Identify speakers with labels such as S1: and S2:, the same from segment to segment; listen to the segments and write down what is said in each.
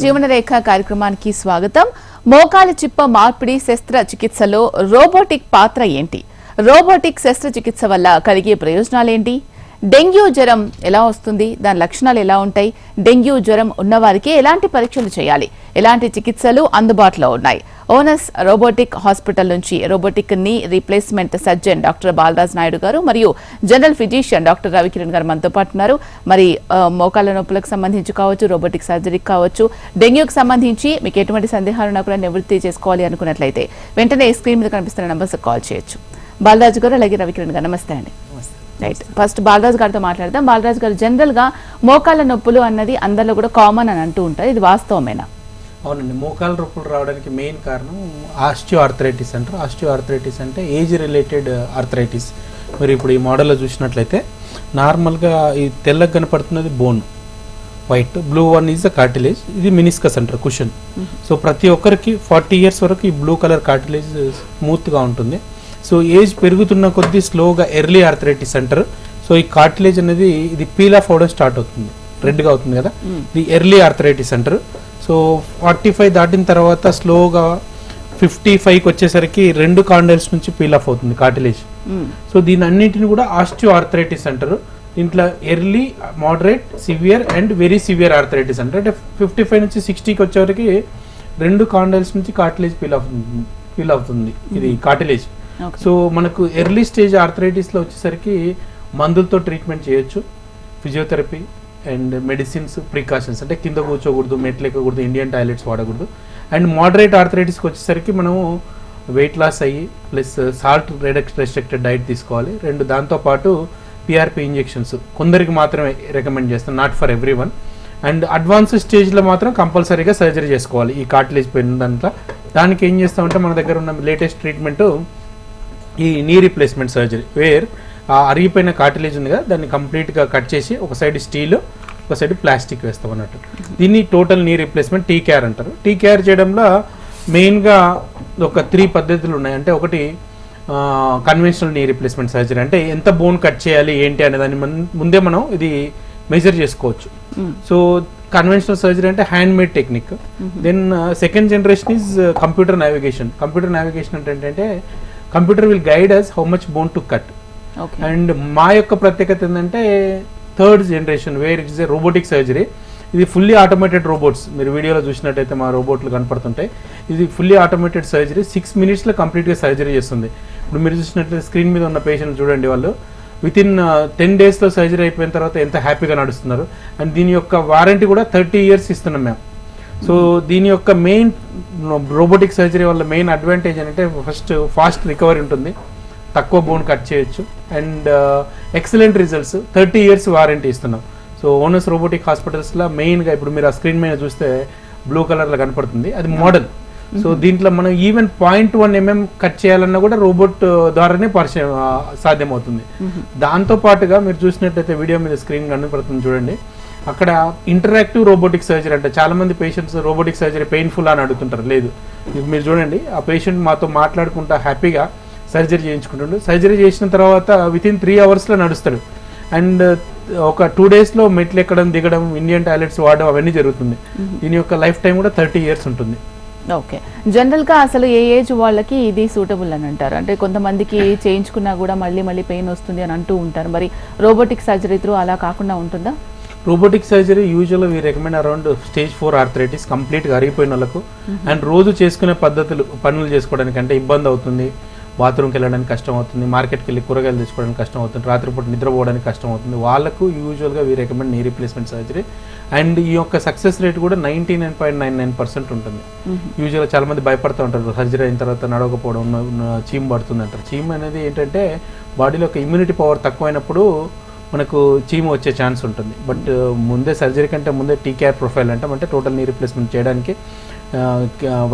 S1: జీవనరేఖ కార్యక్రమానికి స్వాగతం. మోకాలి చిప్ప మార్పిడి శస్త్రచికిత్సలో రోబోటిక్ పాత్ర ఏంటి? రోబోటిక్ శస్త్రచికిత్స వల్ల కలిగే ప్రయోజనాలేంటి? డెంగ్యూ జ్వరం ఎలా వస్తుంది? దాని లక్షణాలు ఎలా ఉంటాయి? డెంగ్యూ జ్వరం ఉన్నవారికి ఎలాంటి పరీక్షలు చేయాలి? ఎలాంటి చికిత్సలు అందుబాటులో ఉన్నాయి? ఓనస్ రోబోటిక్ హాస్పిటల్ నుంచి రోబోటిక్ని replacement surgeon doctor Balaraj Naidu గారు మరియు జనరల్ ఫిజిషియన్ డాక్టర్ రవికిరణ్ గారు మనతో పాటు ఉన్నారు. మరి మోకాళ్ళ నొప్పులకు సంబంధించి కావచ్చు రోబోటిక్ సర్జరీకి కావచ్చు డెంగ్యూకి సంబంధించి మీకు ఎటువంటి సందేహాలు ఉన్నా కూడా నివృత్తి చేసుకోవాలి అనుకున్నట్లయితే వెంటనే స్క్రీన్ మీద కనిపిస్తున్న నంబర్స్ కాల్ చేయొచ్చు. బాలరాజు గారు అలాగే రవికిరణ్ గారు నమస్తే అండి. రైట్. ఫస్ట్ బాలరాజు గారితో మాట్లాడదాం. బాలరాజు గారు జనరల్గా మోకాళ్ళ నొప్పులు అన్నది అందరిలో కూడా కామన్ అని అంటూ ఉంటారు. ఇది వాస్తవమేనా?
S2: అవునండి మోకాల రొప్పులు రావడానికి మెయిన్ కారణం ఆస్టియో ఆర్థరైటిస్ అంటారు. ఆస్టియో ఆర్థరైటిస్ అంటే ఏజ్ రిలేటెడ్ ఆర్థరైటిస్. మీరు ఇప్పుడు ఈ మోడల్లో చూసినట్లయితే నార్మల్గా ఈ తెల్లగా కనపడుతున్నది bone white blue one is the cartilage ఇది మినిస్కస్ అంటారు కుషన్. సో ప్రతి ఒక్కరికి ఫార్టీ ఇయర్స్ వరకు ఈ బ్లూ కలర్ కార్టిలేజ్ స్మూత్గా ఉంటుంది. సో ఏజ్ పెరుగుతున్న కొద్దీ స్లోగా ఎర్లీ ఆర్థరైటిస్ అంటారు. సో ఈ కార్టిలేజ్ అనేది ఇది పీల్ ఆఫ్ అవడం స్టార్ట్ అవుతుంది. రెడ్గా అవుతుంది కదా? ఇది ఎర్లీ ఆర్థరైటిస్ అంటారు. సో ఫార్టీ ఫైవ్ దాటిన తర్వాత స్లోగా ఫిఫ్టీ ఫైవ్కి వచ్చేసరికి రెండు కాండల్స్ నుంచి పీల్ ఆఫ్ అవుతుంది కార్టిలేజ్
S1: మ్మ్.
S2: సో దీని అన్నింటిని కూడా ఆస్టియో ఆర్థరైటిస్ అంటారు. దీంట్లో early moderate severe and very severe arthritis అంటారు. అంటే ఫిఫ్టీ ఫైవ్ నుంచి సిక్స్టీకి వచ్చేవరకు రెండు కాండల్స్ నుంచి కార్టిలేజ్ పీల్ అవుతుంది పీల్ అవుతుంది ఇది కార్టిలేజ్
S1: Okay.
S2: సో మనకు ఎర్లీ స్టేజ్ ఆర్థరైటిస్లో వచ్చేసరికి మందులతో ట్రీట్మెంట్ చేయొచ్చు. ఫిజియోథెరపీ అండ్ మెడిసిన్స్ ప్రికాషన్స్ అంటే కింద కూర్చోకూడదు మెట్లు ఎక్కకూడదు ఇండియన్ టాయిలెట్స్ వాడకూడదు. అండ్ మోడరేట్ ఆర్థరైటిస్కి వచ్చేసరికి మనము వెయిట్ లాస్ అయ్యి plus salt reduced restricted diet తీసుకోవాలి. రెండు దాంతోపాటు పిఆర్పి ఇంజెక్షన్స్ కొందరికి మాత్రమే రికమెండ్ చేస్తాను not for everyone and advance స్టేజ్లో మాత్రం కంపల్సరీగా సర్జరీ చేసుకోవాలి. ఈ కార్టిలేజ్ పోయిన దాంట్లో దానికి ఏం చేస్తామంటే మన దగ్గర ఉన్న లేటెస్ట్ ట్రీట్మెంట్ ఈ నీ రీప్లేస్మెంట్ సర్జరీ వేర్ అరిగిపోయిన కార్టిలేజ్ ఉంది కదా దాన్ని కంప్లీట్గా కట్ చేసి ఒక సైడ్ స్టీల్ ఒక సైడ్ ప్లాస్టిక్ వేస్తాం అన్నట్టు. దీన్ని total knee replacement T K R అంటారు. టీ కేర్ చేయడంలో మెయిన్గా ఒక త్రీ పద్ధతులు ఉన్నాయి. అంటే ఒకటి కన్వెన్షనల్ నీ రీప్లేస్మెంట్ సర్జరీ అంటే ఎంత బోన్ కట్ చేయాలి ఏంటి అనే దాన్ని మన- ముందే మనం ఇది మెజర్ చేసుకోవచ్చు. సో కన్వెన్షనల్ సర్జరీ అంటే hand made technique then second generation is computer navigation computer navigation అంటే ఏంటంటే computer will guide us how much bone to cut and మా యొక్క ప్రత్యేకత ఏంటంటే third generation where it's a robotic surgery ఇది fully automated robots మీరు వీడియోలో చూసినట్టయితే మా రోబోట్లు కనపడుతుంటాయి. ఇది ఫుల్లీ ఆటోమేటెడ్ సర్జరీ సిక్స్ మినిట్స్లో కంప్లీట్గా సర్జరీ చేస్తుంది. ఇప్పుడు మీరు చూసినట్లయితే స్క్రీన్ మీద ఉన్న పేషెంట్ చూడండి వాళ్ళు. విత్ ఇన్ టెన్ డేస్లో సర్జరీ అయిపోయిన తర్వాత ఎంత హ్యాపీగా నడుస్తున్నారు. అండ్ దీని యొక్క వారంటీ కూడా థర్టీ ఇయర్స్ ఇస్తున్నాం మేము సో దీని యొక్క మెయిన్ రోబోటిక్ సర్జరీ వల్ల మెయిన్ అడ్వాంటేజ్ ఏంటంటే ఫస్ట్ ఫాస్ట్ రికవరీ ఉంటుంది. తక్కువ బోన్ కట్ చేయొచ్చు. And excellent results thirty years warranty ఇస్తున్నాం. సో ఓనర్స్ రోబోటిక్ హాస్పిటల్స్లో మెయిన్గా ఇప్పుడు మీరు ఆ స్క్రీన్ మీద చూస్తే బ్లూ కలర్లో కనపడుతుంది. అది మోడల్ సో దీంట్లో మనం even point one MM cut చేయాలన్నా కూడా రోబోట్ ద్వారానే పరిచయం ఆ, సాధ్యమవుతుంది. దాంతో పాటుగా మీరు చూసినట్టయితే వీడియో మీద స్క్రీన్ కనపడుతుంది చూడండి. అక్కడ ఇంటరాక్టివ్ రోబోటిక్ సర్జరీ అంటే. చాలా మంది పేషెంట్స్ రోబోటిక్ సర్జరీ పెయిన్ఫుల్ అని అడుగుతుంటారు. లేదు. మీరు చూడండి. ఆ పేషెంట్ మాతో మాట్లాడుకుంటా హ్యాపీగా సర్జరీ చేయించుకుంటుండు. సర్జరీ చేసిన తర్వాత విత్ ఇన్ త్రీ అవర్స్లో నడుస్తాడు. అండ్ ఒక టూ డేస్లో మెట్లు ఎక్కడం దిగడం ఇండియన్ టాయిలెట్స్ వాడడం అవన్నీ జరుగుతుంది. దీని యొక్క లైఫ్ టైం కూడా థర్టీ ఇయర్స్ ఉంటుంది.
S1: ఓకే. జనరల్గా అసలు ఏ ఏజ్ వాళ్ళకి ఇది సూటబుల్ అని అంటారు? అంటే కొంతమందికి చేయించుకున్నా కూడా మళ్ళీ మళ్ళీ పెయిన్ వస్తుంది అని అంటూ ఉంటారు. మరి రోబోటిక్ సర్జరీ త్రూ అలా కాకుండా ఉంటుందా?
S2: రోబోటిక్ సర్జరీ యూజువల్గా we recommend around stage four arthritis కంప్లీట్గా అరిగిపోయిన వాళ్ళకు. అండ్ రోజు చేసుకునే పద్ధతులు పనులు చేసుకోవడానికి అంటే ఇబ్బంది అవుతుంది. బాత్రూమ్కి వెళ్ళడానికి కష్టం అవుతుంది మార్కెట్కి వెళ్ళి కూరగాయలు తెచ్చుకోవడానికి కష్టం అవుతుంది రాత్రిపూట నిద్రపోవడానికి కష్టం అవుతుంది వాళ్ళకు యూజువల్గా we recommend knee replacement surgery and ఈ యొక్క సక్సెస్ రేట్ కూడా ninety nine point nine nine percent ఉంటుంది యూజువల్గా చాలా మంది భయపడుతూ ఉంటారు. సర్జరీ అయిన తర్వాత నడవకపోవడం చీమ్ పడుతుంది అంటారు. చీమ్ అనేది ఏంటంటే బాడీలో ఒక ఇమ్యూనిటీ పవర్ తక్కువైనప్పుడు మనకు చీము వచ్చే ఛాన్స్ ఉంటుంది. బట్ ముందే సర్జరీ కంటే ముందే టీ కేర్ ప్రొఫైల్ అంటాం. అంటే టోటల్ నీ రీప్లేస్మెంట్ చేయడానికి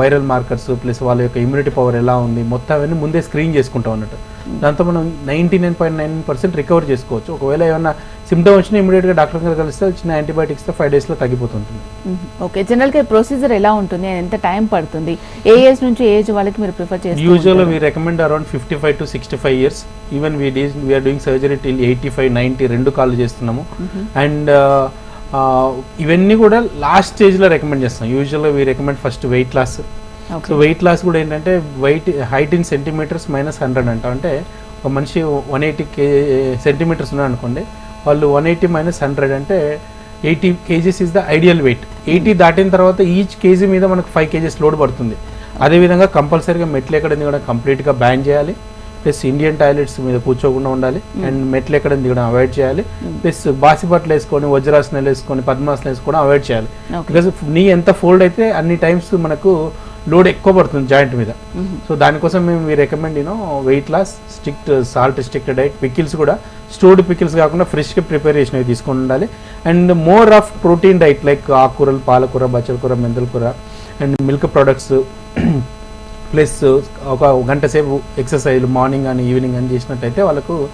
S2: వైరల్ మార్కర్స్ ప్లస్ వాళ్ళ యొక్క ఇమ్యూనిటీ పవర్ ఎలా ఉంది మొత్తం అవన్నీ ముందే స్క్రీన్ చేసుకుంటాం అన్నట్టు. దాంతో మనం ninety nine point nine percent recover చేసుకోవచ్చు. ఒకవేళ ఏమన్నా సిమ్టమ్ వచ్చినా ఇమీడియట్గా డాక్టర్ గారు కలిస్తే చిన్న యాంటీబయాటిక్స్తో ఫైవ్ డేస్లో తగ్గిపోతుంటుంది.
S1: ఓకే జనరల్గా ప్రొసీజర్ ఎలా ఉంటుంది ఎంత టైం పడుతుంది? ఏ ఏజ్ నుంచి ఏజ్ వాళ్ళకి మీరు ప్రిఫర్ చేస్తారు
S2: usual we recommend around fifty five to sixty five years even we these we are doing surgery till eighty five ninety రెండు కాళ్ళు చేస్తున్నాము. అండ్ ఇవన్నీ కూడా లాస్ట్ స్టేజ్లో రికమెండ్ చేస్తాం. యూజువల్గా we recommend first weight loss so weight loss కూడా ఏంటంటే weight height in centimetres minus hundred అంట. అంటే ఒక మనిషి వన్ ఎయిటీ కే సెంటీమీటర్స్ ఉన్నారనుకోండి వాళ్ళు వన్ ఎయిటీ మైనస్ హండ్రెడ్ అంటే eighty kgs is the ideal weight eighty దాటిన తర్వాత ఈచ్ కేజీ మీద మనకు ఫైవ్ కేజీస్ లోడ్ పడుతుంది. అదేవిధంగా కంపల్సరీగా మెట్లు ఎక్కడ కూడా కంప్లీట్గా బ్యాన్ చేయాలి. ప్లస్ ఇండియన్ టాయిలెట్స్ మీద కూర్చోకుండా ఉండాలి. అండ్ మెట్లు ఎక్కడ దిగడం అవాయిడ్ చేయాలి. ప్లస్ బాసి బట్టలు వేసుకొని వజ్రాసనాలు వేసుకొని పద్మాసనం వేసుకొని అవాయిడ్ చేయాలి. బికాజ్ నీ ఎంత ఫోల్డ్ అయితే అన్ని టైమ్స్ మనకు లోడ్ ఎక్కువ పడుతుంది జాయింట్ మీద. సో దానికోసం మేము we recommend you know weight loss strict salt strict diet pickles కూడా స్టోర్డ్ పికిల్స్ కాకుండా ఫ్రెష్గా ప్రిపేర్ చేసినవి తీసుకొని ఉండాలి. And more of protein diet like ఆకుకూరలు పాలకూర బచ్చల కూర మెంతుల కూర అండ్ మిల్క్ ప్రొడక్ట్స్ ప్లస్ ఒక గంట సేపు ఎక్సర్సైజ్ మార్నింగ్ అని ఈవినింగ్ అని చేసినట్టయితే వాళ్ళకు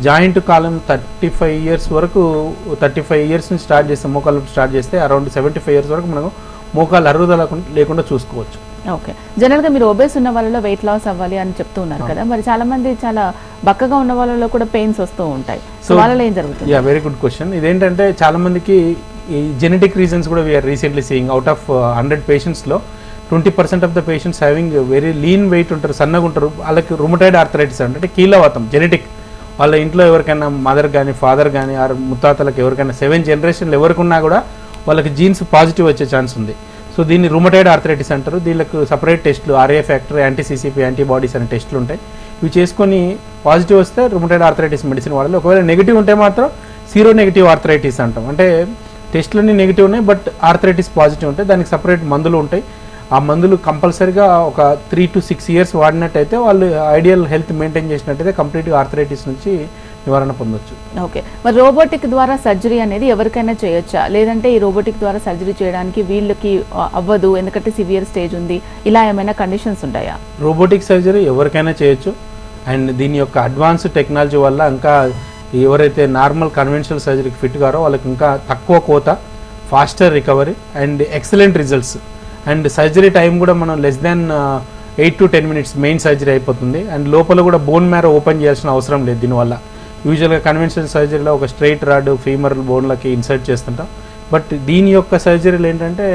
S2: జాయింట్ కాలం థర్టీ ఫైవ్ ఇయర్స్ వరకు థర్టీ ఫైవ్ ఇయర్స్ నుంచి స్టార్ట్ చేస్తే మోకాలు స్టార్ట్ చేస్తే అరౌండ్ సెవెంటీ ఫైవ్ ఇయర్స్ వరకు మనం మోకాలు అరుగుదల లేకుండా- చూసుకోవచ్చు.
S1: ఓకే. జనరల్గా మీరు ఒబేస్ ఉన్న వాళ్ళలో వెయిట్ లాస్ అవ్వాలి అని చెప్తూ ఉన్నారు కదా. మరి చాలా మంది చాలా బక్కగా ఉన్న వాళ్ళలో కూడా పెయిన్స్ వస్తూ ఉంటాయి. సో వాళ్ళలో ఏం జరుగుతుంది?
S2: Yeah very good question. ఇదేంటంటే చాలా మందికి ఈ జెనెటిక్ రీజన్స్ కూడా we are recently seeing out of hundred పేషెంట్స్లో twenty percent of the patients having very lean weight ఉంటారు సన్నగా ఉంటారు. వాళ్ళకి రుమటైడ్ ఆర్థరైటిస్ అంటే కీలవాతం జెనెటిక్ వాళ్ళ ఇంట్లో ఎవరికైనా మదర్ కానీ ఫాదర్ కానీ ఆ ముత్తాతలకు ఎవరికైనా సెవెన్ జనరేషన్లు ఎవరికున్నా కూడా వాళ్ళకి జీన్స్ పాజిటివ్ వచ్చే ఛాన్స్ ఉంది. సో దీన్ని రుమటైడ్ ఆర్థరైటిస్ అంటారు. దీనికి సపరేట్ టెస్టులు RA factor anti CCP antibodies అనే టెస్ట్లు ఉంటాయి. ఇవి చేసుకొని పాజిటివ్ వస్తే రుమటైడ్ ఆర్థరైటిస్ మెడిసిన్ వాడాలి. ఒకవేళ నెగిటివ్ ఉంటే మాత్రం సీరో నెగిటివ్ ఆర్థరైటిస్ అంటాం. అంటే టెస్ట్లన్నీ నెగిటివ్ ఉన్నాయి బట్ ఆర్థరైటిస్ పాజిటివ్ ఉంటాయి. దానికి సపరేట్ మందులు ఉంటాయి. ఆ మందులు కంపల్సరీగా ఒక త్రీ టు సిక్స్ ఇయర్స్ వాడినట్టయితే వాళ్ళు ఐడియల్ హెల్త్ మెయింటైన్ చేసినట్టయితే కంప్లీట్గా ఆర్థరైటిస్ నుంచి నివారణ పొందొచ్చు.
S1: ఓకే. మరి రోబోటిక్ ద్వారా సర్జరీ అనేది ఎవరికైనా చేయొచ్చా? లేదంటే ఈ రోబోటిక్ ద్వారా సర్జరీ చేయడానికి వీళ్ళకి అవ్వదు ఎందుకంటే సివియర్ స్టేజ్ ఉంది. ఇలా ఏమైనా కండిషన్స్ ఉంటాయా?
S2: రోబోటిక్ సర్జరీ ఎవరికైనా చేయొచ్చు. అండ్ దీని యొక్క అడ్వాన్స్ టెక్నాలజీ వల్ల ఇంకా ఎవరైతే నార్మల్ కన్వెన్షనల్ సర్జరీకి ఫిట్ కారో వాళ్ళకి ఇంకా తక్కువ కోత faster recovery and excellent results and surgery time కూడా మనం less than eight to ten minutes main surgery అయిపోతుంది. అండ్ లోపల కూడా బోన్ మ్యారో ఓపెన్ చేయాల్సిన అవసరం లేదు దీనివల్ల. యూజువల్గా కన్వెన్షనల్ సర్జరీలో ఒక స్ట్రైట్ రాడ్ ఫీమర్ బోన్లకి ఇన్సర్ట్ చేస్తుంటాం. బట్ దీని యొక్క సర్జరీలు ఏంటంటే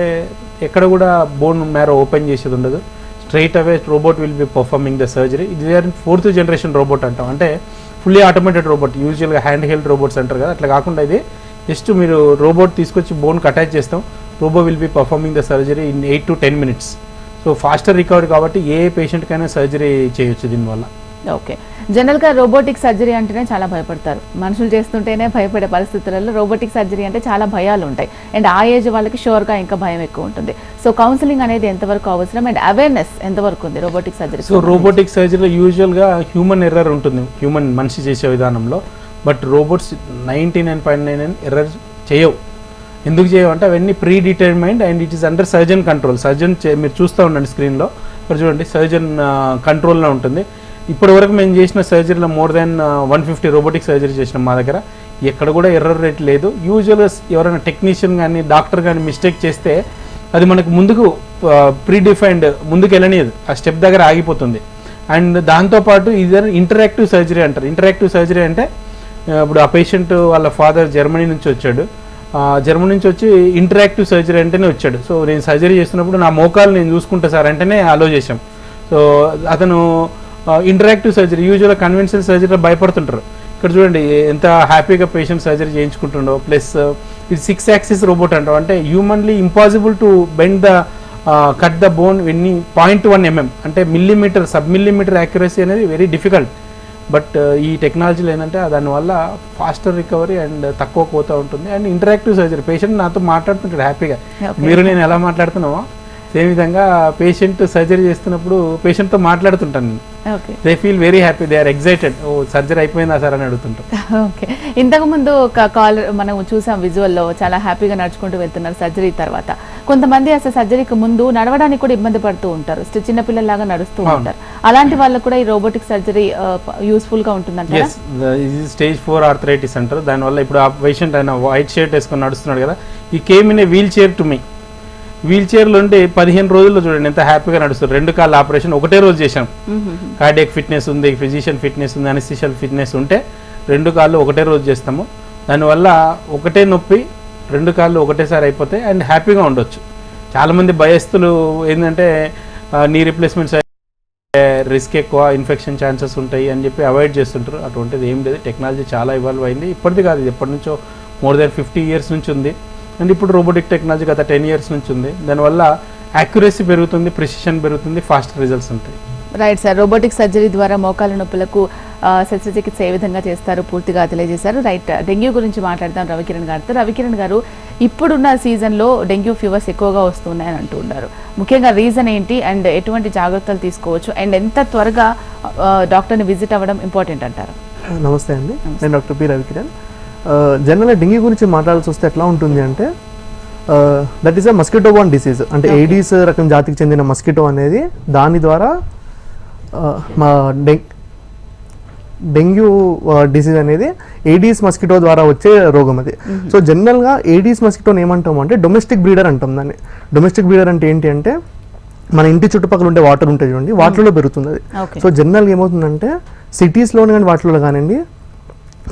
S2: ఎక్కడ కూడా బోన్ మ్యారో ఓపెన్ చేసేది ఉండదు. Straight away robot will be performing the surgery. ఇది ఫోర్త్ జనరేషన్ రోబోట్ అంటాం. అంటే ఫుల్లీ ఆటోమేటెడ్ రోబోట్ యూజువల్గా హ్యాండ్ హెల్డ్ రోబోట్స్ అంటారు కదా. అట్లా కాకుండా ఇది జస్ట్ మీరు రోబోట్ తీసుకొచ్చి బోన్కి అటాచ్ చేస్తాం. Robo will be performing the surgery in eight to ten minutes so faster recovery కాబట్టి ఏ పేషెంట్కైనా సర్జరీ చేయొచ్చు దీనివల్ల.
S1: ఓకే జనరల్గా రోబోటిక్ సర్జరీ అంటేనే చాలా భయపడతారు. మనుషులు చేస్తుంటేనే భయపడే పరిస్థితులలో రోబోటిక్ సర్జరీ అంటే చాలా భయాలు ఉంటాయి అండ్ ఆ ఏజ్ వాళ్ళకి షూర్గా ఇంకా భయం ఎక్కువ ఉంటుంది. సో కౌన్సిలింగ్ అనేది ఎంతవరకు అవసరం? అండ్ అవేర్నెస్ ఎంతవరకు ఉంది రోబోటిక్ సర్జరీ
S2: సో రోబోటిక్ సర్జరీలో యూజువల్గా హ్యూమన్ ఎర్రర్ ఉంటుంది. హ్యూమన్ మనిషి చేసే విధానంలో. But robots ninety nine point nine error చేయవు. ఎందుకు చేయమంటే అవన్నీ predetermined and it is under surgeon control surgeon మీరు చూస్తూ ఉండండి స్క్రీన్లో ఇక్కడ చూడండి సర్జన్ కంట్రోల్లో ఉంటుంది. ఇప్పటి వరకు మేము చేసిన సర్జరీలో more than one fifty robotic surgery చేసినాం మా దగ్గర. ఎక్కడ కూడా ఎర్రర్ రేట్ లేదు. యూజువల్గా ఎవరైనా టెక్నీషియన్ కానీ డాక్టర్ కానీ మిస్టేక్ చేస్తే అది మనకు ముందుకు ప్రీ డిఫైన్డ్ ముందుకు వెళ్ళనియదు. ఆ స్టెప్ దగ్గర ఆగిపోతుంది. అండ్ దాంతోపాటు ఇది ఇంటరాక్టివ్ సర్జరీ అంటారు. ఇంటరాక్టివ్ సర్జరీ అంటే ఇప్పుడు ఆ పేషెంట్ వాళ్ళ ఫాదర్ జర్మనీ నుంచి వచ్చాడు. జర్మనీ నుంచి వచ్చి ఇంటరాక్టివ్ సర్జరీ అంటేనే వచ్చాడు. సో నేను సర్జరీ చేస్తున్నప్పుడు నా మోకాలు నేను చూసుకుంటా సార్ అంటేనే అలో చేశాం. సో అతను ఇంటరాక్టివ్ సర్జరీ యూజువల్గా కన్వెన్షనల్ సర్జరీలో భయపడుతుంటారు. ఇక్కడ చూడండి ఎంత హ్యాపీగా పేషెంట్ సర్జరీ చేయించుకుంటుండో ప్లస్ ఇది సిక్స్ యాక్సిస్ రోబోట్ అంటాం. అంటే humanly impossible to bend the cut the bone ఎన్ని పాయింట్ వన్ ఎంఎం అంటే మిల్లీమీటర్ సబ్ మిల్లీమీటర్ యాక్యురసీ అనేది వెరీ డిఫికల్ట్ బట్ ఈ టెక్నాలజీలో ఏంటంటే దానివల్ల ఫాస్టర్ రికవరీ అండ్ తక్కువ కోత ఉంటుంది అండ్ ఇంటరాక్టివ్ సర్జరీ పేషెంట్ నాతో మాట్లాడుతుంటాడు హ్యాపీగా. మీరు నేను ఎలా మాట్లాడుతున్నామో సేమ్ విధంగా పేషెంట్ సర్జరీ చేస్తున్నప్పుడు పేషెంట్తో మాట్లాడుతుంటాను నేను. They feel very happy they are excited oh surgery అయిపోయిందా సార్? అని అడుగుతుంటారు
S1: ఓకే. ఇంతకు ముందు ఒక కాల్ మనం చూసాం విజువల్లో చాలా హ్యాపీగా నడుచుకుంటూ వెళ్తున్నారు సర్జరీ తర్వాత. కొంతమంది అసలు సర్జరీకి ముందు నడవడానికి కూడా ఇబ్బంది పడుతూ ఉంటారు. స్ట్- చిన్న పిల్లల్లాగా నడుస్తూ. ఉంటారు. అలాంటి వాళ్ళకు కూడా ఈ రోబోటిక్ సర్జరీ
S2: యూస్ఫుల్గా ఇది స్టేజ్ ఫోర్ ఆర్థరైటిస్ అంటారు. దానివల్ల ఇప్పుడు ఆ పేషెంట్ ఆయన వైట్ షర్ట్ వేసుకొని నడుస్తున్నాడు కదా. ఈ came in a wheelchair to me wheel చైర్లో ఉంటే పదిహేను రోజుల్లో చూడండి ఎంత హ్యాపీగా నడుస్తారు రెండు కాళ్ళ ఆపరేషన్ ఒకటే రోజు చేశాం. కార్డియక్ ఫిట్నెస్ ఉంది ఫిజిషియన్ ఫిట్నెస్ ఉంది అనిస్టిషియల్ ఫిట్నెస్ ఉంటే రెండు కాళ్ళు ఒకటే రోజు చేస్తాము. దానివల్ల ఒకటే నొప్పి రెండు కాళ్ళు ఒకటేసారి అయిపోతాయి అండ్ హ్యాపీగా ఉండొచ్చు. చాలామంది భయస్తులు ఏంటంటే నీ రిప్లేస్మెంట్స్ రిస్క్ ఎక్కువ ఇన్ఫెక్షన్ ఛాన్సెస్ ఉంటాయి అని చెప్పి అవాయిడ్ చేస్తుంటారు. అటువంటిది ఏం లేదు. టెక్నాలజీ చాలా ఇవాల్వ్ అయింది. ఇప్పటిది కాదు ఇది ఎప్పటి నుంచో మోర్ దాన్ ఫిఫ్టీ ఇయర్స్ నుంచి ఉంది. అండ్ ఇప్పుడు రోబోటిక్ టెక్నాలజీ గత టెన్ ఇయర్స్ నుంచి ఉంది. దానివల్ల యాక్యురసీ పెరుగుతుంది ప్రిసిషన్ పెరుగుతుంది ఫాస్ట్ రిజల్ట్స్ ఉంటాయి.
S1: రైట్ సార్ రోబోటిక్ సర్జరీ ద్వారా మోకాళ్ళ నొప్పులకు శస్త్రచికిత్స ఏ విధంగా చేస్తారు? పూర్తిగా తెలియజేశారు. రైట్ డెంగ్యూ గురించి మాట్లాడదాం రవికిరణ్ గారితో. రవికిరణ్ గారు ఇప్పుడున్న సీజన్లో డెంగ్యూ ఫీవర్స్ ఎక్కువగా వస్తున్నాయని అంటూ ఉన్నారు. ముఖ్యంగా రీజన్ ఏంటి? అండ్ ఎటువంటి జాగ్రత్తలు తీసుకోవచ్చు? అండ్ ఎంత త్వరగా డాక్టర్ని విజిట్ అవ్వడం ఇంపార్టెంట్ అంటారు?
S3: నమస్తే అండి. నేను డాక్టర్ పి రవికిరణ్. జనరల్గా డెంగ్యూ గురించి మాట్లాడాల్సి వస్తే ఎట్లా ఉంటుంది అంటే that is a mosquito borne disease అంటే. ఏడీస్ రకం జాతికి చెందిన మస్కిటో అనేది దాని ద్వారా మా డెంగ్ డెంగ్యూ డిసీజ్ అనేది ఏడీస్ మస్కిటో ద్వారా వచ్చే రోగం అది. సో జనరల్గా ఏడీస్ మస్కిటోని ఏమంటాం అంటే డొమెస్టిక్ బ్రీడర్ అంటాం దాన్ని. డొమెస్టిక్ బ్రీడర్ అంటే ఏంటి అంటే మన ఇంటి చుట్టుపక్కల ఉండే వాటర్ ఉంటుంది చూడండి వాటర్లో పెరుగుతుంది అది. సో జనరల్గా ఏమవుతుందంటే సిటీస్లోనే కానీ వాటిలో కానివ్వండి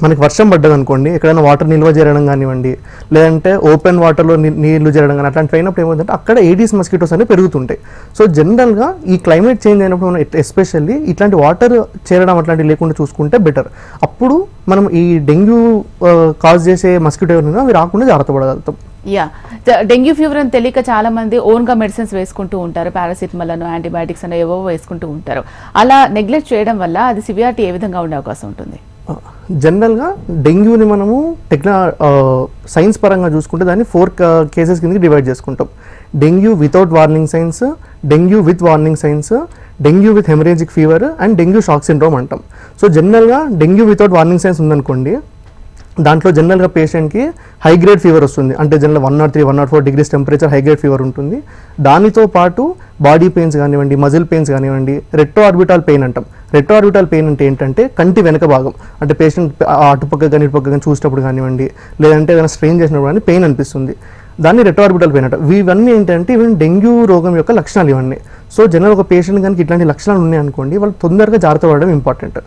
S3: మనకి వర్షం పడ్డది అనుకోండి ఎక్కడైనా వాటర్ నిల్వ చేరడం కానివ్వండి లేదంటే ఓపెన్ వాటర్లో నీళ్ళు చేరడం కానీ అట్లాంటివి అయినప్పుడు ఏమవుతుందంటే అక్కడ ఏడీస్ మస్కిటోస్ అనేవి పెరుగుతుంటాయి. సో జనరల్గా ఈ క్లైమేట్ చేంజ్ అయినప్పుడు మనం ఎస్పెషల్లీ ఇట్లాంటి వాటర్ చేరడం అట్లాంటివి లేకుండా చూసుకుంటే బెటర్. అప్పుడు మనం ఈ డెంగ్యూ కాజ్ చేసే మస్కిటో అవి రాకుండా జాగ్రత్త పడగలుగుతాం.
S1: యా డెంగ్యూ ఫీవర్ అని తెలియక చాలా మంది ఓన్గా మెడిసిన్స్ వేసుకుంటూ ఉంటారు. పారాసిటమాల్ అను యాంటీబయాటిక్స్ అని ఏవో వేసుకుంటూ ఉంటారు. అలా నెగ్లెక్ట్ చేయడం వల్ల అది సివియారిటీ ఏ విధంగా ఉండే అవకాశం ఉంటుంది?
S3: జనరల్గా డెంగ్యూని మనము టెక్నా సైన్స్ పరంగా చూసుకుంటే దాన్ని ఫోర్ కేసెస్ కిందకి డివైడ్ చేసుకుంటాం. Dengue without warning signs dengue with warning signs dengue with haemorrhagic fever and dengue shock syndrome అంటాం. సో జనరల్గా డెంగ్యూ వితౌట్ వార్నింగ్ సైన్స్ ఉందనుకోండి దాంట్లో జనరల్గా పేషెంట్కి హై గ్రేడ్ ఫీవర్ వస్తుంది. అంటే general one not three one not four degrees temperature high grade fever ఉంటుంది. దానితో పాటు బాడీ పెయిన్స్ కానివ్వండి మజిల్ పెయిన్స్ కానివ్వండి రెట్టో ఆర్బిటాల్ పెయిన్ అంటాం. రెట్టో ఆర్బిటాల్ పెయిన్ అంటే ఏంటంటే కంటి వెనక భాగం. అంటే పేషెంట్ అటుపక్క కానీ ఇటుపక్క కానీ చూసినప్పుడు కానివ్వండి లేదంటే ఏదైనా స్ట్రెయిన్ చేసినప్పుడు కానీ పెయిన్ అనిపిస్తుంది. దాన్ని రెట్టో ఆర్బిటల్ పెయిన్ అంట. ఇవన్నీ ఏంటంటే ఇవన్నీ డెంగ్యూ రోగం యొక్క లక్షణాలు ఇవన్నీ. సో జనరల్ ఒక పేషెంట్ కనుక ఇట్లాంటి లక్షణాలు ఉన్నాయనుకోండి వాళ్ళు తొందరగా జాగ్రత్త పడడం ఇంపార్టెంట్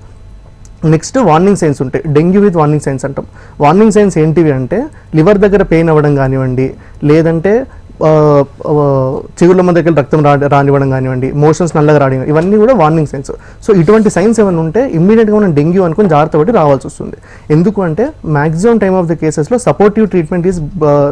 S3: నెక్స్ట్ వార్నింగ్ సైన్స్ ఉంటాయి డెంగ్యూ విత్ వార్నింగ్ సైన్స్ అంటాం. వార్నింగ్ సైన్స్ ఏంటివి అంటే లివర్ దగ్గర పెయిన్ అవ్వడం కానివ్వండి లేదంటే ఆ, చిగుళ్ళ దగ్గర రక్తం రా రానివ్వడం కానివ్వండి మోషన్స్ నల్లగా రావడం ఇవన్నీ కూడా వార్నింగ్ సైన్స్ సో ఇటువంటి సైన్స్ ఏమైనా ఉంటే ఇమ్మీడియట్గా మనం డెంగ్యూ అనుకుని జాగ్రత్త పడి రావాల్సి వస్తుంది. ఎందుకు అంటే మ్యాక్సిమం టైమ్ ఆఫ్ ద కేసెస్లో supportive treatment is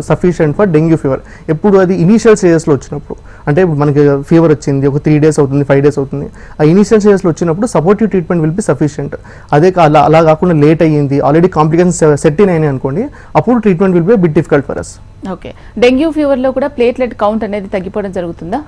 S3: sufficient for dengue fever ఎప్పుడు అది ఇనీషియల్ స్టేజెస్లో వచ్చినప్పుడు. అంటే మనకి ఫీవర్ వచ్చింది ఒక త్రీ డేస్ అవుతుంది ఫైవ్ డేస్ అవుతుంది. ఆ ఇనిషియల్ స్టేజెస్లో వచ్చినప్పుడు supportive treatment will be sufficient అదే అలా అలా కాకుండా లేట్ అయ్యింది ఆల్రెడీ కాంప్లికేషన్స్ సెట్ ఇన్ అయినాయి అనుకోండి అప్పుడు treatment will be bit difficult for us
S1: okay dengue ఫీవర్లో కూడా ప్లేట్లెట్ కౌంట్ అనేది తగ్గిపోవడం జరుగుతుందా?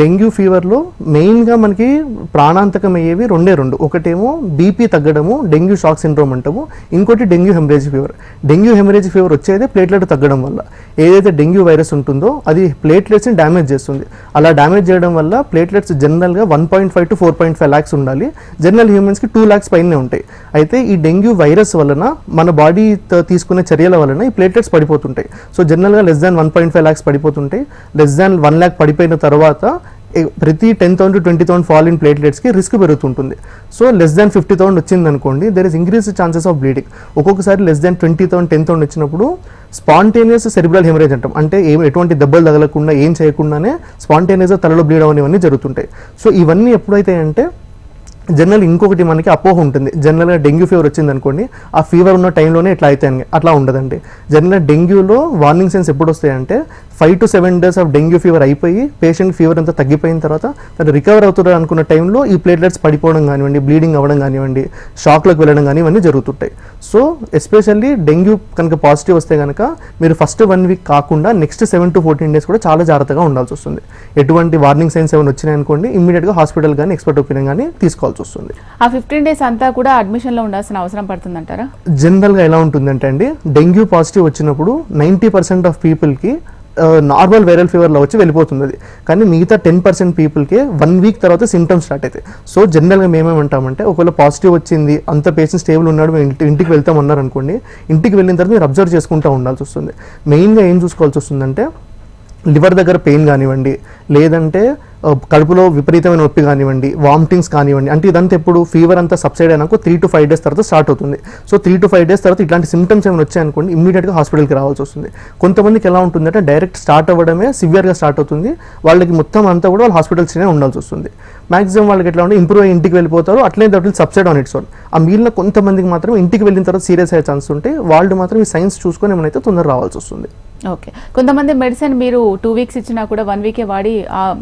S3: డెంగ్యూ ఫీవర్లో మెయిన్గా మనకి ప్రాణాంతకం అయ్యేవి రెండే రెండు. ఒకటేమో బీపీ తగ్గడము డెంగ్యూ షాక్ సిండ్రోమ్ అంటాము. ఇంకోటి dengue haemorrhage fever. Dengue haemorrhage fever వచ్చేదే ప్లేట్లెట్ తగ్గడం వల్ల. ఏదైతే డెంగ్యూ వైరస్ ఉంటుందో అది ప్లేట్లెట్స్ని డ్యామేజ్ చేస్తుంది. అలా డ్యామేజ్ చేయడం వల్ల ప్లేట్లెట్స్ జనరల్గా one point five to four point five lakhs ఉండాలి. జనరల్ హ్యూమన్స్కి టూ ల్యాక్స్ పైనే ఉంటాయి. అయితే ఈ డెంగ్యూ వైరస్ వలన మన బాడీ తీసుకునే చర్యల వలన ఈ ప్లేట్లెట్స్ పడిపోతుంటాయి. సో జనరల్గా less than one point five lakhs పడిపోతుంటాయి. Less than one lakh పడిపోయిన తర్వాత ప్రతి ten thousand to twenty thousand fall in ప్లేట్లెట్స్కి risk పెరుగుతుంటుంది. So less than fifty thousand వచ్చింది అనుకోండి there is increase chances of bleeding ఒక్కొక్కసారి less than twenty thousand ten thousand వచ్చినప్పుడు spontaneous cerebral haemorrhage అంటాం. అంటే ఏం ఎటువంటి దెబ్బలు తగలకుండా ఏం చేయకుండానే స్పాంటేనియస్గా తలలో బ్లీడ్ అవన్నీ ఇవన్నీ జరుగుతుంటాయి. సో ఇవన్నీ ఎప్పుడైతే అంటే జనరల్ ఇంకొకటి మనకి అపోహ ఉంటుంది. జనరల్గా డెంగ్యూ ఫీవర్ వచ్చింది అనుకోండి ఆ ఫీవర్ ఉన్న టైంలోనే ఇట్లా అవుతాయి అట్లా ఉండదండి. జనరల్గా డెంగ్యూలో వార్నింగ్ సైన్స్ ఎప్పుడు వస్తాయంటే five to seven days of dengue fever అయిపోయి పేషెంట్ ఫీవర్ అంతా తగ్గిపోయిన తర్వాత తను రికవర్ అవుతారు అనుకున్న టైంలో ఈ ప్లేట్లెట్స్ పడిపోవడం కానివ్వండి బ్లీడింగ్ అవ్వడం కానివ్వండి షాక్లోకి వెళ్ళడం కానీ ఇవన్నీ జరుగుతుంటాయి. సో ఎస్పెషల్లీ డెంగ్యూ కనుక పాజిటివ్ వస్తే కనుక మీరు ఫస్ట్ వన్ వీక్ కాకుండా next seven to fourteen days కూడా చాలా జాగ్రత్తగా ఉండాల్సి వస్తుంది. ఎటువంటి వార్నింగ్ సైన్స్ ఏమైనా వచ్చినాయి అనుకోండి ఇమ్మీడియట్గా హాస్పిటల్ కానీ ఎక్స్పర్ట్ ఒపీనియన్ కానీ తీసుకోవాల్సి వస్తుంది.
S1: ఆ ఫిఫ్టీన్ డేస్ అంతా కూడా అడ్మిషన్లో ఉండాల్సిన అవసరం పడుతుందంటారా?
S3: జనరల్గా ఎలా ఉంటుందంటే అండి డెంగ్యూ పాజిటివ్ వచ్చినప్పుడు నైంటీ పర్సెంట్ ఆఫ్ పీపుల్కి నార్మల్ వైరల్ ఫీవర్లో వచ్చి వెళ్ళిపోతుంది అది. కానీ మిగతా టెన్ పర్సెంట్ పీపుల్కి వన్ వీక్ తర్వాత సిమ్టమ్స్ స్టార్ట్ అవుతాయి. సో జనరల్గా మేమేమంటామంటే ఒకవేళ పాజిటివ్ వచ్చింది అంత పేషెంట్ స్టేబుల్ ఉన్నాడు మేము ఇంటి- ఇంటికి వెళ్తామన్నారు అనుకోండి ఇంటికి వెళ్ళిన తర్వాత మీరు అబ్జర్వ్ చేసుకుంటూ ఉండాల్సి వస్తుంది. మెయిన్గా ఏం చూసుకోవాల్సి వస్తుందంటే లివర్ దగ్గర పెయిన్ కానివ్వండి లేదంటే కడుపులో విపరీతమైన నొప్పి కానివ్వండి వామిటింగ్స్ కానివ్వండి అంటే ఇదంతా ఎప్పుడు ఫీవర్ అంతా సబ్సైడ్ అయినాక త్రీ టు ఫైవ్ డేస్ తర్వాత స్టార్ట్ అవుతుంది. So three to five days తర్వాత ఇట్లాంటి సిమ్టమ్స్ ఏమైనా వచ్చాయనుకోండి ఇమీడియట్గా హాస్పిటల్కి రావాల్సి వస్తుంది. కొంతమందికి ఎలా ఉంటుందంటే డైరెక్ట్ స్టార్ట్ అవ్వడమే సివియర్గా స్టార్ట్ అవుతుంది. వాళ్ళకి మొత్తం అంతా కూడా వాళ్ళు హాస్పిటల్స్లోనే ఉండాల్సి వస్తుంది. మాక్సిమం వాళ్ళకి ఎట్లా ఉంటే ఇంప్రూవ్ అయ్యి ఇంటికి వెళ్ళిపోతారు అట్లనే that will subside on its own ఆ మిగిలిన కొంతమందికి మాత్రం ఇంటికి వెళ్ళిన తర్వాత సీరియస్ అయ్యే ఛాన్స్ ఉంటే వాళ్ళు మాత్రం ఈ సైన్స్ చూసుకొని ఏమైనా తొందర రావాల్సి వస్తుంది.
S1: ఓకే. కొంతమంది మెడిసిన్ మీరు టూ వీక్స్ ఇచ్చినా కూడా వన్ వీకే వాడి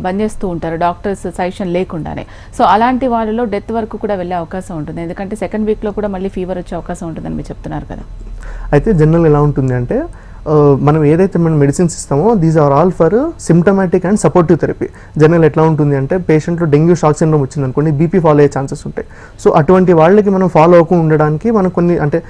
S1: బంద్ చేస్తూ ఉంటారు. డాక్టర్స్ సజెషన్ లేకుండానే. సో అలాంటి వాళ్ళలో డెత్ వరకు కూడా వెళ్ళే అవకాశం ఉంటుంది. ఎందుకంటే సెకండ్ వీక్లో కూడా మళ్ళీ ఫీవర్ వచ్చే అవకాశం ఉంటుందని మీరు చెప్తున్నారు కదా.
S3: అయితే జనరల్ ఎలా ఉంటుంది అంటే మనం ఏదైతే మనం మెడిసిన్స్ ఇస్తామో these are all for symptomatic and supportive therapy general ఎట్లా ఉంటుంది అంటే పేషెంట్లో డెంగ్యూ షాక్ సిండ్రోమ్ వచ్చింది అనుకోండి బీపీ ఫాలో అయ్యే ఛాన్సెస్ ఉంటాయి. సో అటువంటి వాళ్ళకి మనం ఫాలో అవ్వకుండా ఉండడానికి మనం కొన్ని అంటే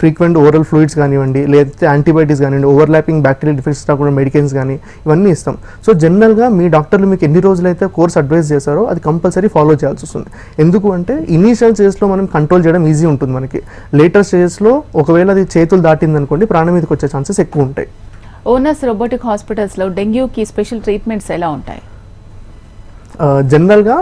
S3: ఫ్రీక్వెంట్ ఓరల్ ఫ్లూయిడ్స్ కానివ్వండి లేకపోతే యాంటీబయాటిక్స్ కానివ్వండి ఓవర్లాపింగ్ బ్యాక్టీరియల్ డిఫెక్ట్స్ రాకుండా మెడికేషన్స్ కానీ ఇవన్నీ ఇస్తాం. సో జనరల్గా మీ డాక్టర్లు మీకు ఎన్ని రోజులైతే కోర్స్ అడ్వైస్ చేశారో అది కంపల్సరీ ఫాలో చేయాల్సి వస్తుంది. ఎందుకు అంటే ఇనీషియల్ స్టేజ్లో మనం కంట్రోల్ చేయడం ఈజీ ఉంటుంది మనకి. లేటర్ స్టేజెస్లో ఒకవేళ అది చేతులు దాటింది అనుకోండి ప్రాణం మీదకి వచ్చే ఛాన్సెస్ ఎక్కువ ఉంటాయి
S1: ఓనర్స్ రోబోటిక్ హాస్పిటల్స్లో డెంగ్యూకి స్పెషల్ ట్రీట్మెంట్స్ ఎలా ఉంటాయి?
S3: జనరల్గా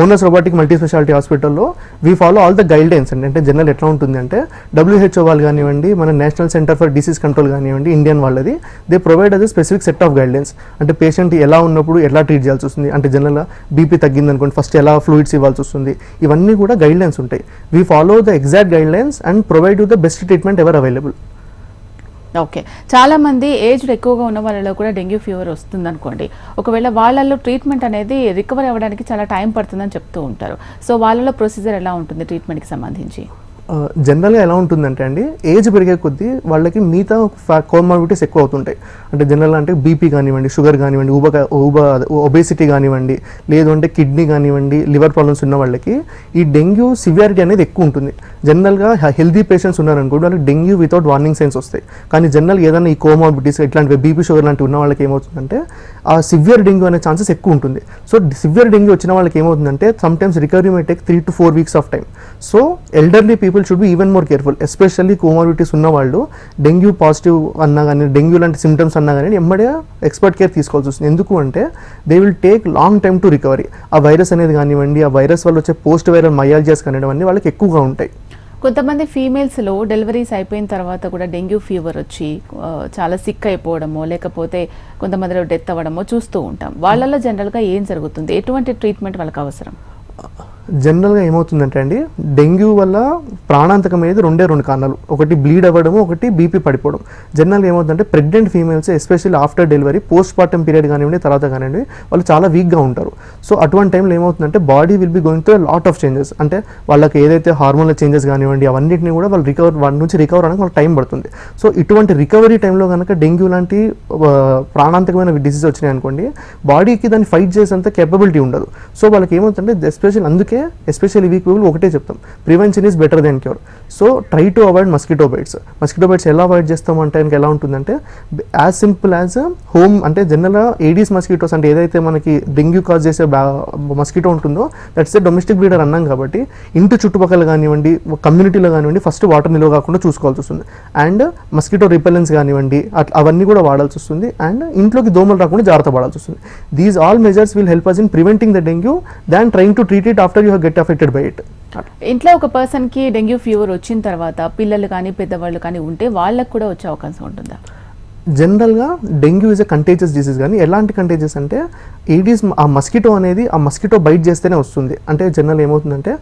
S3: ఓనర్స్ రోబోటిక్ మల్టీ స్పెషాలిటీ హాస్పిటల్లో we follow all the guidelines అండి. అంటే జనరల్ ఎట్లా ఉంటుంది అంటే డబ్ల్యూహెచ్ఓ వాళ్ళు కానివ్వండి మన national centre for disease control కానివ్వండి ఇండియన్ వాళ్ళది దే ప్రొవైడ్ అదే specific set of guidelines అంటే పేషెంట్ ఎలా ఉన్నప్పుడు ఎలా ట్రీట్ చేయాల్సి వస్తుంది. అంటే జనరల్గా బీపీ తగ్గింది అనుకోండి ఫస్ట్ ఎలా ఫ్లూయిడ్స్ ఇవ్వాల్సి వస్తుంది. ఇవన్నీ కూడా గైడ్ లైన్స్ ఉంటాయి. We follow the exact guidelines and provide you the best treatment ever available
S1: okay. చాలా మంది ఏజ్డ్ ఎక్కువగా ఉన్న వాళ్ళలో కూడా డెంగ్యూ ఫీవర్ వస్తుంది అనుకోండి ఒకవేళ వాళ్ళలో ట్రీట్మెంట్ అనేది రికవర్ అవ్వడానికి చాలా టైం పడుతుందని చెప్తూ ఉంటారు. సో వాళ్ళలో ప్రొసీజర్ ఎలా ఉంటుంది ట్రీట్మెంట్కి సంబంధించి?
S3: జనరల్గా ఎలా ఉంటుందంటే అండి ఏజ్ పెరిగే కొద్దీ వాళ్ళకి మిగతా కోమార్బిటీస్ ఎక్కువ అవుతుంటాయి. అంటే జనరల్ అంటే బీపీ కానివ్వండి షుగర్ కానివ్వండి ఊబ ఊబ ఒబేసిటీ కానివ్వండి లేదు అంటే కిడ్నీ కానివ్వండి లివర్ ప్రాబ్లమ్స్ ఉన్న వాళ్ళకి ఈ డెంగ్యూ సివియారిటీ అనేది ఎక్కువ ఉంటుంది. జనరల్గా హెల్దీ పేషెంట్స్ ఉన్నారనుకోండి వాళ్ళకి డెంగ్యూ వితౌట్ వార్నింగ్ సైన్స్ వస్తాయి. కానీ జనరల్ ఏదైనా ఈ కోమార్బిటీస్ ఇట్లాంటివి బీపీ షుగర్ లాంటివి ఉన్న వాళ్ళకి ఏమవుతుందంటే ఆ సివియర్ డెంగ్యూ అనే ఛాన్సెస్ ఎక్కువ ఉంటుంది. సో సివియర్ డెంగ్యూ వచ్చిన వాళ్ళకి ఏమవుతుందంటే sometimes recovery may take three to four weeks of time so elderly people should be even more careful especially comorbidities ఉన్న వాళ్ళు డెంగ్యూ పాజిటివ్ అన్నా కానీ డెంగ్యూ లాంటి సిమ్టమ్స్ అన్నా కానీ ఎమ్మడే ఎక్స్పర్ట్ కేర్ తీసుకోవాల్సి వస్తుంది. ఎందుకు అంటే they will take long time to recovery ఆ వైరస్ అనేది కానివ్వండి ఆ వైరస్ వల్ల వచ్చే పోస్ట్ వైరల్ మయాలజీస్ కానివ్వండి అన్ని వాళ్ళకి ఎక్కువగా ఉంటాయి.
S1: కొంతమంది ఫీమేల్స్లో డెలివరీస్ అయిపోయిన తర్వాత కూడా డెంగ్యూ ఫీవర్ వచ్చి చాలా సిక్ అయిపోవడమో లేకపోతే కొంతమందిలో డెత్ అవ్వడమో చూస్తూ ఉంటాం. వాళ్ళల్లో జనరల్గా ఏం జరుగుతుంది? ఎటువంటి ట్రీట్మెంట్ వాళ్ళకి అవసరం?
S3: జనరల్గా ఏమవుతుందంటే అండి డెంగ్యూ వల్ల ప్రాణాంతకం అనేది రెండే రెండు కారణాలు. ఒకటి బ్లీడ్ అవ్వడము ఒకటి బీపీ పడిపోవడం. జనరల్గా ఏమవుతుందంటే pregnant females especially after delivery postpartum period కానివ్వండి తర్వాత కానివ్వండి వాళ్ళు చాలా వీక్గా ఉంటారు. సో అటువంటి టైంలో ఏమవుతుందంటే body will be going to lot of changes అంటే వాళ్ళకి ఏదైతే హార్మోనల్ చేంజెస్ కానివ్వండి అవన్నిటిని కూడా వాళ్ళు రికవర్ వాటి నుంచి రికవర్ అవడానికి వాళ్ళకి టైం పడుతుంది. సో ఇటువంటి రికవరీ టైంలో కనుక డెంగ్యూ లాంటి ప్రాణాంతకమైన డిసీజ్ వచ్చినాయి అనుకోండి బాడీకి దాన్ని ఫైట్ చేసేంత కేపబిలిటీ ఉండదు. సో వాళ్ళకి ఏమవుతుందంటే ఎస్పెషల్ అందుకే ఎస్పెషల్లీ వీక్ పీపుల్ ఒకటే చెప్తాం. Prevention is better than cure so try to avoid mosquito bites mosquito bites ఎలా అవాయిడ్ చేస్తాం అంటే ఆయనకి ఎలా ఉంటుందంటే యాజ్ సింపుల్ యాజ్ హోమ్ అంటే జనరల్గా ఏడీస్ మస్కిటోస్ అంటే ఏదైతే మనకి డెంగ్యూ కాజ్ చేసే మస్కిటో ఉంటుందో దట్స్ ఏ డొమెస్టిక్ బ్రీడర్ అన్నాం కాబట్టి ఇంటి చుట్టుపక్కల కానివ్వండి కమ్యూనిటీలో కానివ్వండి ఫస్ట్ వాటర్ నిల్వ కాకుండా చూసుకోవాల్సి వస్తుంది. అండ్ మస్కిటో రిపెలెన్స్ కానివ్వండి అవన్నీ కూడా వాడాల్సి వస్తుంది. అండ్ uh, ఇంట్లోకి దోమలు రాకుండా జాగ్రత్త పడాల్సి వస్తుంది. These all measures will help us in preventing the dengue than trying to treat it after you get affected by it
S1: ఇంట్లో ఒక పర్సన్కి డెంగ్యూ ఫీవర్ వచ్చిన తర్వాత పిల్లలు కానీ పెద్దవాళ్ళు కానీ ఉంటే వాళ్ళకు కూడా వచ్చే అవకాశం ఉంటుందా?
S3: జనరల్గా dengue is a contagious disease కానీ ఎలాంటి కంటేజియస్ అంటే ఈడీస్ ఆ మస్కిటో అనేది ఆ మస్కిటో బైట్ చేస్తేనే వస్తుంది. అంటే జనరల్ ఏమవుతుందంటే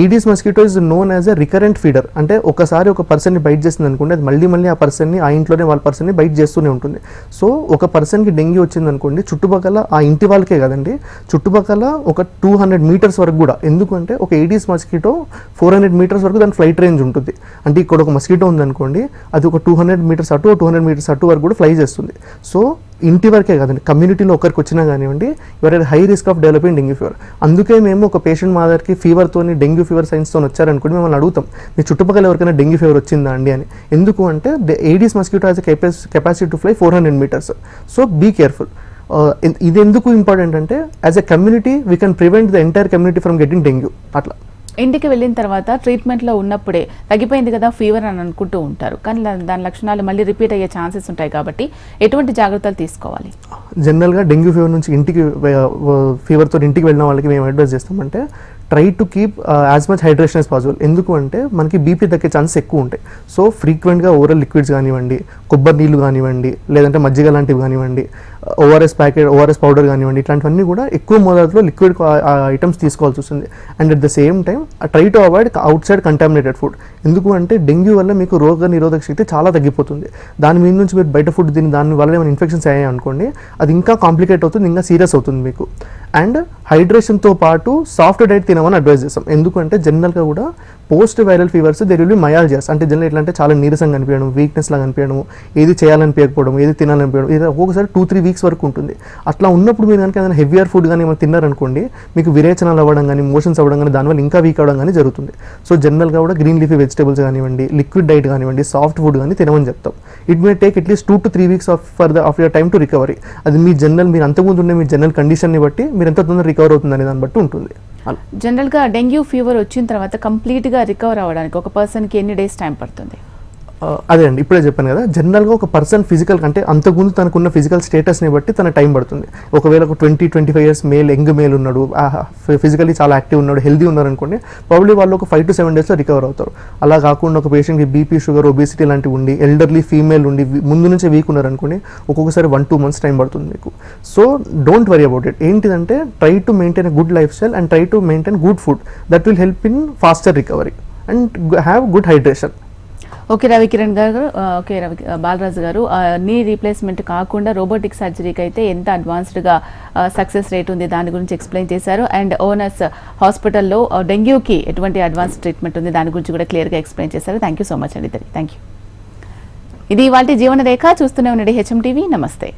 S3: Aedes mosquito is known as a recurrent feeder అంటే ఒకసారి ఒక పర్సన్ని బైట్ చేస్తుంది అనుకోండి అది మళ్ళీ మళ్ళీ ఆ పర్సన్ని ఆ ఇంట్లోనే వాళ్ళ పర్సన్ని బైట్ చేస్తూనే ఉంటుంది. సో ఒక పర్సన్కి డెంగ్యూ వచ్చింది అనుకోండి చుట్టుపక్కల ఆ ఇంటి వాళ్ళకే కదండి చుట్టుపక్కల ఒక టూ హండ్రెడ్ మీటర్స్ వరకు కూడా. ఎందుకంటే ఒక Aedes mosquito four hundred metres వరకు దాని ఫ్లైట్ రేంజ్ ఉంటుంది. అంటే ఇక్కడ ఒక మస్కిటో ఉందనుకోండి అది ఒక టూ హండ్రెడ్ మీటర్స్ అటు టూ హండ్రెడ్ మీటర్స్ అటు వరకు కూడా ఫ్లై చేస్తుంది. సో ఇంటి వరకే కాదండి కమ్యూనిటీలో ఒకరికి వచ్చినా కానివ్వండి ఎవరైతే high risk of developing dengue fever అందుకే మేము ఒక పేషెంట్ మా దగ్గరికి ఫీవర్తోని డెంగ్యూ ఫీవర్ సైన్స్తో వచ్చారనుకోండి మిమ్మల్ని అడుగుతాం మీ చుట్టుపక్కల ఎవరికైనా డెంగ్యూ ఫీవర్ వచ్చిందా అండి? అని. ఎందుకు అంటే Aedes mosquito has capacity to fly four hundred metres so be careful ఇది ఎందుకు ఇంపార్టెంట్ అంటే as a community we can prevent the entire community from getting dengue అట్లా.
S1: ఇంటికి వెళ్ళిన తర్వాత ట్రీట్మెంట్లో ఉన్నప్పుడే తగ్గిపోయింది కదా ఫీవర్ అని అనుకుంటూ ఉంటారు. కానీ దాని లక్షణాలు మళ్ళీ రిపీట్ అయ్యే ఛాన్సెస్ ఉంటాయి కాబట్టి ఎటువంటి జాగ్రత్తలు తీసుకోవాలి?
S3: జనరల్గా డెంగ్యూ ఫీవర్ నుంచి ఇంటికి ఫీవర్తో ఇంటికి వెళ్ళిన వాళ్ళకి మేము అడ్వైస్ చేస్తామంటే try to keep as much hydration as possible ఎందుకు అంటే మనకి బీపీ తగ్గే ఛాన్సెస్ ఎక్కువ ఉంటాయి. సో ఫ్రీక్వెంట్గా ఓరల్ లిక్విడ్స్ కానివ్వండి కొబ్బరి నీళ్ళు కానివ్వండి లేదంటే మజ్జిగ లాంటివి కానివ్వండి ఓఆర్ఎస్ ప్యాకెట్ ఓఆర్ఎస్ పౌడర్ కానివ్వండి ఇట్లాంటివన్నీ కూడా ఎక్కువ మోతాదులో లిక్విడ్ ఐటమ్స్ తీసుకోవాల్సి వస్తుంది. And at the same time try to avoid outside contaminated food ఎందుకు అంటే డెంగ్యూ వల్ల మీకు రోగ నిరోధక శక్తి చాలా తగ్గిపోతుంది. దాని మీద నుంచి మీరు బయట ఫుడ్ తిని దాని వల్ల ఏమైనా ఇన్ఫెక్షన్స్ అయ్యాయి అనుకోండి అది ఇంకా కాంప్లికేట్ అవుతుంది ఇంకా సీరియస్ అవుతుంది మీకు. అండ్ హైడ్రేషన్తో పాటు సాఫ్ట్ డైట్ తినమని అడ్వైజ్ చేస్తాం. ఎందుకంటే జనరల్గా కూడా post viral fevers there will be myalgias అంటే జనరల్ ఎట్లా అంటే చాలా నీరసంగా అనిపించడం వీక్నెస్ లాగా అనిపించడం ఏది చేయాలనిపించకపోవడం ఏది తినాలనిపించడం ఇది ఒక్కొక్కసారి టూ త్రీ వీక్స్ వరకు ఉంటుంది. అట్లా ఉన్నప్పుడు మీరు కనుక ఏదైనా హెవియర్ ఫుడ్ కానీ ఏమైనా తిన్నారనుకోండి మీకు విరేచనాలు అవ్వడం కానీ మోషన్స్ అవ్వడం కానీ దానివల్ల ఇంకా వీక్ అవ్వడం కానీ జరుగుతుంది. సో జనరల్గా కూడా గ్రీన్ లీఫీ వెజిటేబుల్స్ కానివ్వండి లిక్విడ్ డైట్ కానివ్వండి సాఫ్ట్ ఫుడ్ కానీ తినమని చెప్తాం. It may take at least two to three weeks of for the of your time to recovery అది మీ జనరల్ మీరు అంతకుముందు ఉండే మీ జనరల్ కండిషన్ని బట్టి మీరు ఎంత తొందరగా రికవర్ అవుతుంది అనే దాన్ని బట్టి ఉంటుంది.
S1: జనరల్గా డెంగ్యూ ఫీవర్ వచ్చిన తర్వాత కంప్లీట్గా రికవర్ అవ్వడానికి ఒక పర్సన్కి ఎన్ని డేస్ టైం పడుతుంది?
S3: అదే అండి ఇప్పుడే చెప్పాను కదా జనరల్గా ఒక పర్సన్ ఫిజికల్ కంటే అంతకుముందు తనకున్న ఫిజికల్ స్టేటస్ని బట్టి తన టైం పడుతుంది. ఒకవేళ ఒక twenty twenty five years male young male ఉన్నాడు ఫిజికలీ చాలా యాక్టివ్ ఉన్నాడు హెల్దీ ఉన్నారు అనుకోండి ప్రాబ్లీ వాళ్ళు ఒక ఫైవ్ టు సెవెన్ డేస్లో రికవర్ అవుతారు. అలా కాకుండా ఒక పేషెంట్కి బీపీ షుగర్ ఒబేసిటీ లాంటివి ఉండి ఎల్డర్లీ ఫీమేల్ ఉండి ముందు నుంచే వీక్ ఉన్నారు అనుకోండి ఒక్కొక్కసారి వన్ టూ మంత్స్ టైం పడుతుంది మీకు. So don't worry about it ఏంటిదంటే try to maintain good life style and try to maintain good food that will help in faster recovery and have good hydration
S1: okay Ravikiran గారు okay Ravi Balaraju గారు knee replacement కాకుండా robotic సర్జరీకి అయితే ఎంత అడ్వాన్స్డ్గా success rate ఉంది దాని గురించి ఎక్స్ప్లెయిన్ చేశారు. అండ్ ఓనర్స్ హాస్పిటల్లో డెంగ్యూకి ఎటువంటి అడ్వాన్స్ ట్రీట్మెంట్ ఉంది దాని గురించి కూడా క్లియర్గా ఎక్స్ప్లెయిన్ చేశారు. థ్యాంక్ యూ సో మచ్ అండి థ్యాంక్ యూ ఇది వాటి జీవన రేఖ. చూస్తూనే ఉండండి హెచ్ఎం టీవీ నమస్తే.